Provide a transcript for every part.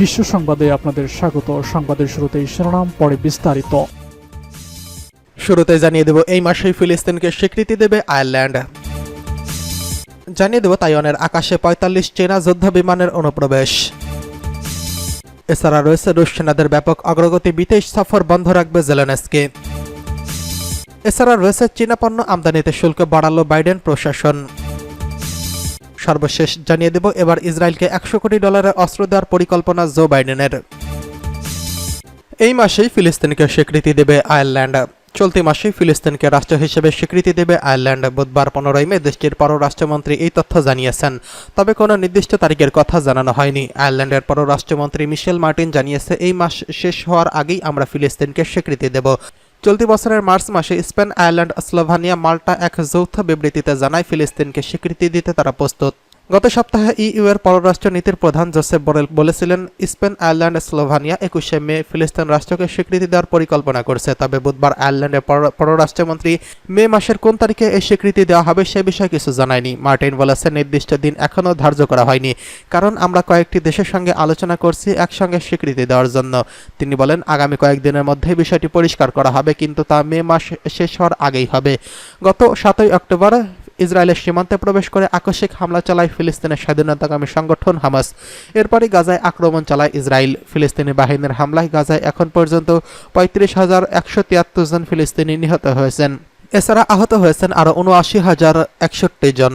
বিশ্ব সংবাদে আপনাদের স্বাগত। সংবাদের শুরুতেই শিরোনাম, পরে বিস্তারিত। শুরুতে জানিয়ে দেব, এই মাসেই ফিলিস্তিনকে স্বীকৃতি দেবে আয়ারল্যান্ড। জানিয়ে দেব, তাইওয়ানের আকাশে পঁয়তাল্লিশ চীনা যুদ্ধ বিমানের অনুপ্রবেশ। এছাড়া রয়েছে রুশ সেনাদের ব্যাপক অগ্রগতি বিদেশ সফর বন্ধ রাখবে জেলেনস্কি। এছাড়া রয়েছে চীনা পণ্য আমদানিতে শুল্ক বাড়ালো বাইডেন প্রশাসন। সর্বশেষ জানিয়ে দেব, এবার ইসরায়েলকে একশো কোটি ডলারের অস্ত্র দেওয়ার পরিকল্পনা জো বাইডেনের। এই মাসেই ফিলিস্তিনকে স্বীকৃতি দেবে আয়ারল্যান্ড। চলতি মাসেই ফিলিস্তিনকে রাষ্ট্র হিসেবে স্বীকৃতি দেবে আয়ারল্যান্ড। বুধবার পনেরোই মে দেশটির পররাষ্ট্রমন্ত্রী এই তথ্য জানিয়েছেন। তবে কোনো নির্দিষ্ট তারিখের কথা জানানো হয়নি। আয়ারল্যান্ডের পররাষ্ট্রমন্ত্রী মিশেল মার্টিন জানিয়েছে, এই মাস শেষ হওয়ার আগেই আমরা ফিলিস্তিনকে স্বীকৃতি দেব। চলতি বছরের মার্চ মাসে স্পেন, আয়ারল্যান্ড, স্লোভানিয়া, মাল্টা এক যৌথ বিবৃতিতে জানায়, ফিলিস্তিনকে স্বীকৃতি দিতে তারা প্রস্তুত। গত সপ্তাহে ইইউ এর পররাষ্ট্র নীতির প্রধান জোসেফ বরেল বলেছিলেন, স্পেন, আয়ারল্যান্ড, স্লোভানিয়া একুশে মে ফিলিস্তিন রাষ্ট্রকে স্বীকৃতি দেওয়ার পরিকল্পনা করছে। তবে বুধবার আয়ারল্যান্ডের পর- পররাষ্ট্রমন্ত্রী মে মাসের কোন তারিখে এই স্বীকৃতি দেওয়া হবে সে বিষয়ে কিছু জানায়নি। মার্টিন বলেছেন নির্দিষ্ট দিন এখনও ধার্য করা হয়নি, কারণ আমরা কয়েকটি দেশের সঙ্গে আলোচনা করছি একসঙ্গে স্বীকৃতি দেওয়ার জন্য। তিনি বলেন, আগামী কয়েকদিনের মধ্যে বিষয়টি পরিষ্কার করা হবে, কিন্তু তা মে মাস শেষ হওয়ার আগেই হবে। গত সাতই অক্টোবর ইসরায়েলের সীমান্তে প্রবেশ করে আকস্মিক হামলা চালায় ফিলিস্তিনের স্বাধীনতাকামী সংগঠন হামাস। এরপরই গাজায় আক্রমণ চালায় ইসরায়েল। ফিলিস্তিনি বাহিনীর হামলায় গাজায় এখন পর্যন্ত পঁয়ত্রিশ হাজার একশো তিয়াত্তর জন ফিলিস্তিনি নিহত হয়েছেন। এছাড়া আহত হয়েছেন আরও উনআশি হাজার একষট্টি জন।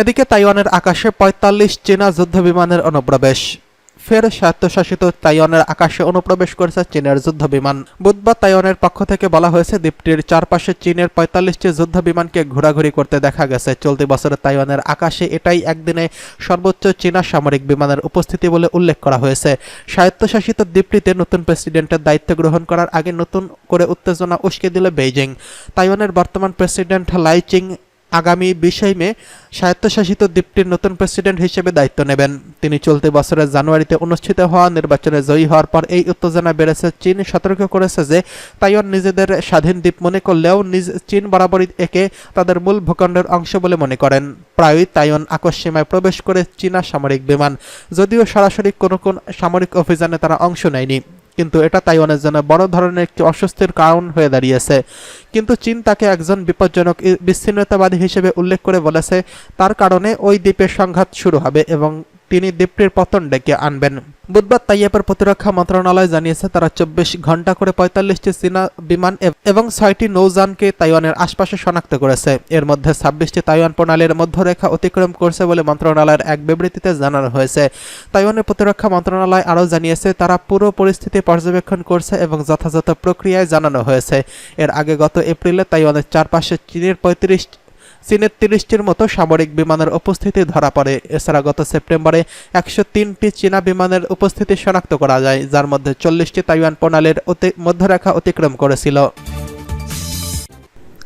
এদিকে তাইওয়ানের আকাশে পঁয়তাল্লিশ চীনা যুদ্ধ বিমানের অনুপ্রবেশ। ফের স্বায়ত্তশাসিত তাইওয়ানের আকাশে অনুপ্রবেশ করেছে চীনের যুদ্ধ বিমান বুধবার তাইওয়ানের পক্ষ থেকে বলা হয়েছে, দ্বীপটির চারপাশে চীনের পঁয়তাল্লিশটি যুদ্ধ বিমানকে ঘোরাঘুরি করতে দেখা গেছে। চলতি বছরে তাইওয়ানের আকাশে এটাই একদিনে সর্বোচ্চ চীনা সামরিক বিমানের উপস্থিতি বলে উল্লেখ করা হয়েছে। স্বায়ত্তশাসিত দ্বীপটিতে নতুন প্রেসিডেন্টের দায়িত্ব গ্রহণ করার আগে নতুন করে উত্তেজনা উস্কে দিল বেইজিং। তাইওয়ানের বর্তমান প্রেসিডেন্ট লাইচিং আগামী বিশে মে স্বায়ত্তশাসিত দ্বীপটির নতুন প্রেসিডেন্ট হিসেবে দায়িত্ব নেবেন। তিনি চলতি বছরের জানুয়ারিতে অনুষ্ঠিত হওয়া নির্বাচনে জয়ী হওয়ার পর এই উত্তেজনা বেড়েছে, চীন সতর্ক করেছে যে তাইওয়ান নিজেদের স্বাধীন দ্বীপ মনে করলেও নিজ চীন বরাবরই একে তাদের মূল ভূখণ্ডের অংশ বলে মনে করেন। প্রায়ই তাইওয়ান আকস্মিমায় প্রবেশ করে চীনা সামরিক বিমান, যদিও সরাসরি কোনো কোন সামরিক অভিযানে তারা অংশ নেয়নি। কিন্তু এটা তাইওয়ানের জন্য বড় ধরনের একটি অস্বস্তির কারণ হয়ে দাঁড়িয়েছে। কিন্তু চীন তাকে একজন বিপজ্জনক বিচ্ছিন্নতাবাদী হিসেবে উল্লেখ করে বলেছে। তার কারণে ওই দ্বীপের সংঘাত শুরু হবে এবং তিনি দ্বীপটির পতন ডেকে আনবেন। বুধবার তাইয়াপের প্রতিরক্ষা মন্ত্রণালয় জানিয়েছে, তারা চব্বিশ ঘণ্টা করে পঁয়তাল্লিশটি চীনা বিমান এবং ছয়টি নৌযানকে তাইওয়ানের আশপাশে শনাক্ত করেছে। এর মধ্যে ছাব্বিশটি তাইওয়ান প্রণালীর মধ্যরেখা অতিক্রম করছে বলে মন্ত্রণালয়ের এক বিবৃতিতে জানানো হয়েছে। তাইওয়ানের প্রতিরক্ষা মন্ত্রণালয় আরও জানিয়েছে, তারা পুরো পরিস্থিতি পর্যবেক্ষণ করছে এবং যথাযথ প্রক্রিয়ায় জানানো হয়েছে। এর আগে গত এপ্রিলে তাইওয়ানের চারপাশে চীনের পঁয়ত্রিশ চীনের তিরিশটির মতো সামরিক বিমানের উপস্থিতি ধরা পড়ে। এছাড়া গত সেপ্টেম্বরে একশো তিনটি চীনা বিমানের উপস্থিতি শনাক্ত করা যায়, যার মধ্যে চল্লিশটি তাইওয়ান প্রণালীর অতি- মধ্যরেখা অতিক্রম করেছিল।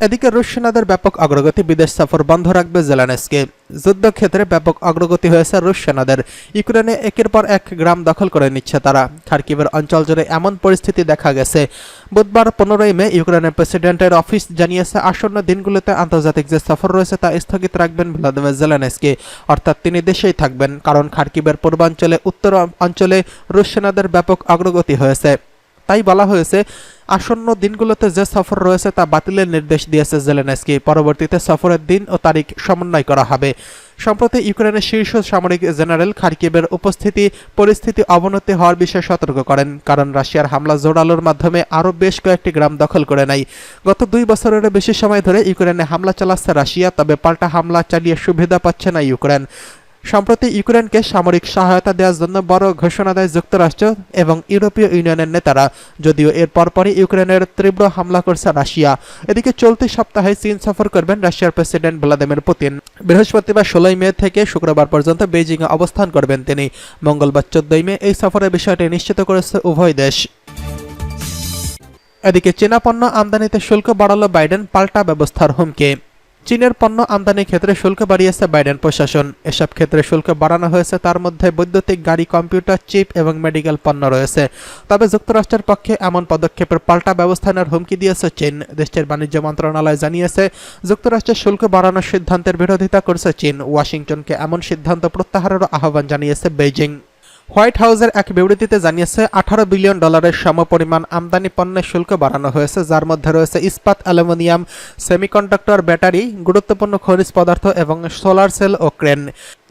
এদিকে রুশ সেনাদের ব্যাপক অগ্রগতি, বিদেশ সফর বন্ধ রাখবে জেলানেসকে। যুদ্ধক্ষেত্রে ব্যাপক অগ্রগতি হয়েছে রুশ সেনাদের। ইউক্রেনে একের পর এক গ্রাম দখল করে নিচ্ছে তারা। খার্কিবের অঞ্চল জুড়ে এমন পরিস্থিতি দেখা গেছে। বুধবার পনেরোই মে ইউক্রেনের প্রেসিডেন্টের অফিস জানিয়েছে, আসন্ন দিনগুলোতে আন্তর্জাতিক যে সফর রয়েছে তা স্থগিত রাখবেন ভ্লাদিমির জেলেনস্কি। অর্থাৎ তিনি দেশেই থাকবেন, কারণ খার্কিবের পূর্বাঞ্চলে, উত্তর অঞ্চলে রুশ সেনাদের ব্যাপক অগ্রগতি হয়েছে। তাই বলা হয়েছে, আসন্ন দিনগুলোতে যে সফর রয়েছে তা বাতিলের নির্দেশ দিয়েছে জেলেনস্কি। পরবর্তীতে সফরের দিন ও তারিখ সমন্বয় করা হবে। সম্প্রতি ইউক্রেনের শীর্ষ সামরিক জেনারেল খার্কিবের উপস্থিতি, পরিস্থিতি অবনতি হওয়ার বিষয়ে সতর্ক করেন, কারণ রাশিয়ার হামলা জোরালোর মাধ্যমে আরও বেশ কয়েকটি গ্রাম দখল করে নেয়। গত দুই বছরের বেশি সময় ধরে ইউক্রেনে হামলা চালাচ্ছে রাশিয়া, তবে পাল্টা হামলা চালিয়ে সুবিধা পাচ্ছে না ইউক্রেন। সম্প্রতি ইউক্রেনকে সামরিক সহায়তা দেওয়ার জন্য বড় ঘোষণা দেয় যুক্তরাষ্ট্র এবং ইউরোপীয় ইউনিয়নের নেতারা। যদিও এর পরপরই ইউক্রেনের তীব্র হামলা করছে রাশিয়া। এদিকে চলতি সপ্তাহে চীন সফর করবেন রাশিয়ার প্রেসিডেন্ট ভ্লাদিমির পুতিন। বৃহস্পতিবার ষোলোই মে থেকে শুক্রবার পর্যন্ত বেইজিংয়ে অবস্থান করবেন তিনি। মঙ্গলবার চোদ্দই মে এই সফরের বিষয়টি নিশ্চিত করেছে উভয় দেশ। এদিকে চীনা পণ্য আমদানিতে শুল্ক বাড়ালো বাইডেন পাল্টা ব্যবস্থার হুমকি। চীনের পণ্য আমদানির ক্ষেত্রে শুল্ক বাড়িয়েছে বাইডেন প্রশাসন। এসব ক্ষেত্রে শুল্ক বাড়ানো হয়েছে, তার মধ্যে বৈদ্যুতিক গাড়ি, কম্পিউটার, চিপ এবং মেডিকেল পণ্য রয়েছে। তবে যুক্তরাষ্ট্রের পক্ষে এমন পদক্ষেপের পাল্টা ব্যবস্থা নেওয়ার হুমকি দিয়েছে চীন। দেশটির বাণিজ্য মন্ত্রণালয় জানিয়েছে যুক্তরাষ্ট্রের শুল্ক বাড়ানোর সিদ্ধান্তের বিরোধিতা করছে চীন। ওয়াশিংটনকে এমন সিদ্ধান্ত প্রত্যাহারেরও আহ্বান জানিয়েছে বেইজিং। হোয়াইট হাউসের এক বিবৃতিতে জানিয়েছে, আঠারো বিলিয়ন ডলারের সমপরিমাণ আমদানি পণ্যের শুল্ক বাড়ানো হয়েছে, যার মধ্যে রয়েছে ইস্পাত, অ্যালুমিনিয়াম, সেমিকন্ডাক্টর, ব্যাটারি, গুরুত্বপূর্ণ খনিজ পদার্থ এবং সোলার সেল ও ক্রেন।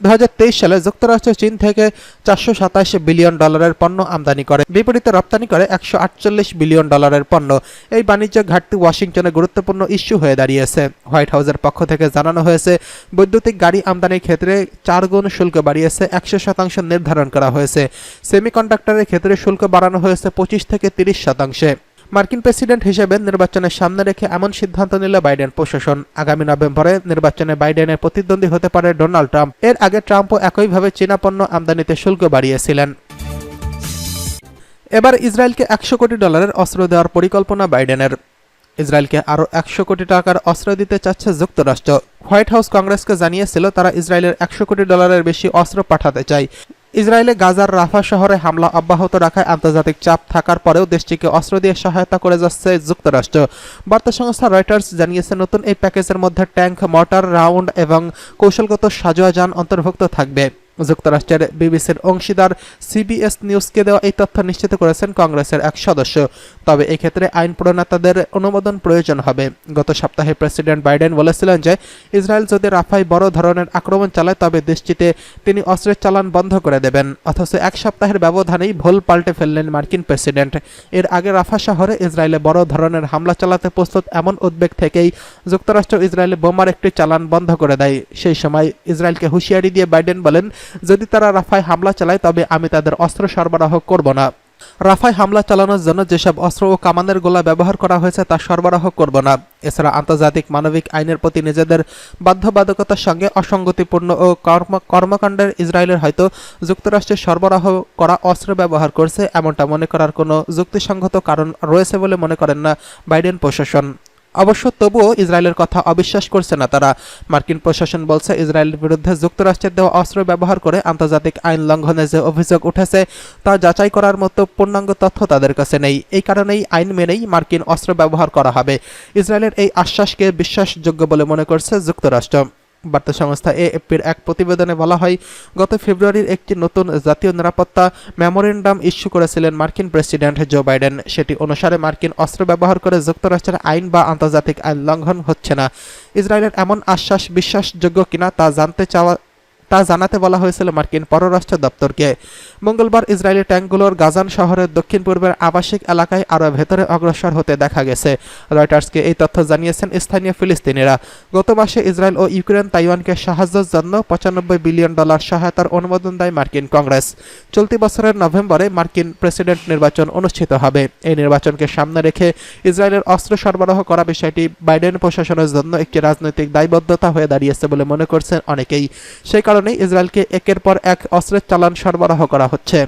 দু হাজার তেইশ সালে যুক্তরাষ্ট্র চীন থেকে চারশো সাতাশ বিলিয়ন ডলারের পণ্য আমদানি করে। বিপরীতে রপ্তানি করে একশো আটচল্লিশ বিলিয়ন ডলারের পণ্য। এই বাণিজ্য ঘাটতি ওয়াশিংটনে গুরুত্বপূর্ণ ইস্যু হয়ে দাঁড়িয়েছে। হোয়াইট হাউসের পক্ষ থেকে জানানো হয়েছে, বৈদ্যুতিক গাড়ি আমদানির ক্ষেত্রে চার গুণ শুল্ক বাড়িয়েছে, একশো শতাংশ নির্ধারণ করা হয়েছে। সেমিকন্ডাক্টরের ক্ষেত্রে শুল্ক বাড়ানো হয়েছে পঁচিশ থেকে তিরিশ শতাংশে। মার্কিন প্রেসিডেন্ট হিসেবে নির্বাচনের সামনে রেখে এমন সিদ্ধান্ত নিল বাইডেন প্রশাসন। আগামী নভেম্বরে নির্বাচনে বাইডেনের প্রতিদ্বন্দ্বী হতে পারে ডোনাল্ড ট্রাম্প। এর আগে ট্রাম্পও একইভাবে চীনা পণ্য আমদানিতে শুল্ক বাড়িয়েছিলেন। এবার ইসরায়েলকে একশো কোটি ডলারের অস্ত্র দেওয়ার পরিকল্পনা বাইডেনের। ইসরায়েলকে আরও একশো কোটি টাকার অস্ত্র দিতে চাচ্ছে যুক্তরাষ্ট্র। হোয়াইট হাউস কংগ্রেসকে জানিয়েছিল, তারা ইসরায়েলের একশো কোটি ডলারের বেশি অস্ত্র পাঠাতে চায়। ইসরায়েলে গাজার রাফা শহরে হামলা অব্যাহত রাখায় আন্তর্জাতিক চাপ থাকার পরেও দেশটিকে অস্ত্র দিয়ে সহায়তা করে যাচ্ছে যুক্তরাষ্ট্র। বার্তা সংস্থা রয়টার্স জানিয়েছে, নতুন এই প্যাকেজের মধ্যে ট্যাঙ্ক, মর্টার, রাউন্ড এবং কৌশলগত সাজোয়া যান অন্তর্ভুক্ত থাকবে। যুক্তরাষ্ট্রের বিবিসির অংশীদার সিবিএস নিউজকে দেওয়া এই তথ্য নিশ্চিত করেছেন কংগ্রেসের এক সদস্য। তবে এক্ষেত্রে আইন প্রণেতাদের অনুমোদন প্রয়োজন হবে। গত সপ্তাহে প্রেসিডেন্ট বাইডেন বলেছিলেন যে, ইসরায়েল যদি রাফায় বড় ধরনের আক্রমণ চালায়, তবে দেশটিতে তিনি অস্ত্রের চালান বন্ধ করে দেবেন। অথচ এক সপ্তাহের ব্যবধানেই ভুল পাল্টে ফেললেন মার্কিন প্রেসিডেন্ট। এর আগে রাফা শহরে ইসরায়েলে বড় ধরনের হামলা চালাতে প্রস্তুত এমন উদ্বেগ থেকেই যুক্তরাষ্ট্র ইসরায়েলে বোমার একটি চালান বন্ধ করে দেয়। সেই সময় ইসরায়েলকে হুঁশিয়ারি দিয়ে বাইডেন বলেন যদি তারা রাফায় হামলা চালায়, তবে আমি তাদের অস্ত্র সরবরাহ করব না। রাফায় হামলা চালানোর জন্য যেসব অস্ত্র ও কামানের গোলা ব্যবহার করা হয়েছে, তা সরবরাহ করব না। এছাড়া আন্তর্জাতিক মানবিক আইনের প্রতি নিজেদের বাধ্যবাধকতার সঙ্গে অসঙ্গতিপূর্ণ ও কর্ম, কর্মকাণ্ডের ইসরায়েলের হয়তো যুক্তরাষ্ট্রের সরবরাহ করা অস্ত্র ব্যবহার করছে, এমনটা মনে করার কোনো যুক্তিসঙ্গত কারণ রয়েছে বলে মনে করেন না বাইডেন প্রশাসন। অবশ্য তবুও ইসরায়েলের কথা অবিশ্বাস করছে না তারা। মার্কিন প্রশাসন বলছে, ইসরায়েলের বিরুদ্ধে যুক্তরাষ্ট্রের দেওয়া অস্ত্র ব্যবহার করে আন্তর্জাতিক আইন লঙ্ঘনের যে অভিযোগ উঠেছে, তা যাচাই করার মতো পূর্ণাঙ্গ তথ্য তাদের কাছে নেই। এই কারণেই আইন মেনেই মার্কিন অস্ত্র ব্যবহার করা হবে। ইসরায়েলের এই আশ্বাসকে বিশ্বাসযোগ্য বলে মনে করছে যুক্তরাষ্ট্র। বার্তা সংস্থা এএফপির এক প্রতিবেদনে বলা হয়, গত ফেব্রুয়ারির একটি নতুন জাতীয় নিরাপত্তা মেমোরেন্ডাম ইস্যু করেছিলেন মার্কিন প্রেসিডেন্ট জো বাইডেন। সেটি অনুসারে মার্কিন অস্ত্র ব্যবহার করে যুক্তরাষ্ট্রের আইন বা আন্তর্জাতিক আইন লঙ্ঘন হচ্ছে না। ইসরায়েলের এমন আশ্বাস বিশ্বাসযোগ্য কিনা তা জানতে চাওয়া তা জানাতে বলা হয়েছিল মার্কিন পররাষ্ট্র দপ্তরকে। মঙ্গলবার ইসরায়েলি ট্যাঙ্কগুলোর গাজান শহরের দক্ষিণ পূর্বের আবাসিক এলাকায় আরও ভেতরে অগ্রসর হতে দেখা গেছে। রয়টার্সকে এই তথ্য জানিয়েছেন স্থানীয় ফিলিস্তিনিরা। গত মাসে ইসরায়েল ও ইউক্রেন তাইওয়ানকে সাহায্যের জন্য পঁচানব্বই বিলিয়ন ডলার সহায়তার অনুমোদন দেয় মার্কিন কংগ্রেস। চলতি বছরের নভেম্বরে মার্কিন প্রেসিডেন্ট নির্বাচন অনুষ্ঠিত হবে। এই নির্বাচনকে সামনে রেখে ইসরায়েলের অস্ত্র সরবরাহ করা বিষয়টি বাইডেন প্রশাসনের জন্য একটি রাজনৈতিক দায়বদ্ধতা হয়ে দাঁড়িয়েছে বলে মনে করছেন অনেকেই। সেই কারণেই ইসরায়েলকে একের পর এক অস্ত্রের চালান সরবরাহ করা হচ্ছে।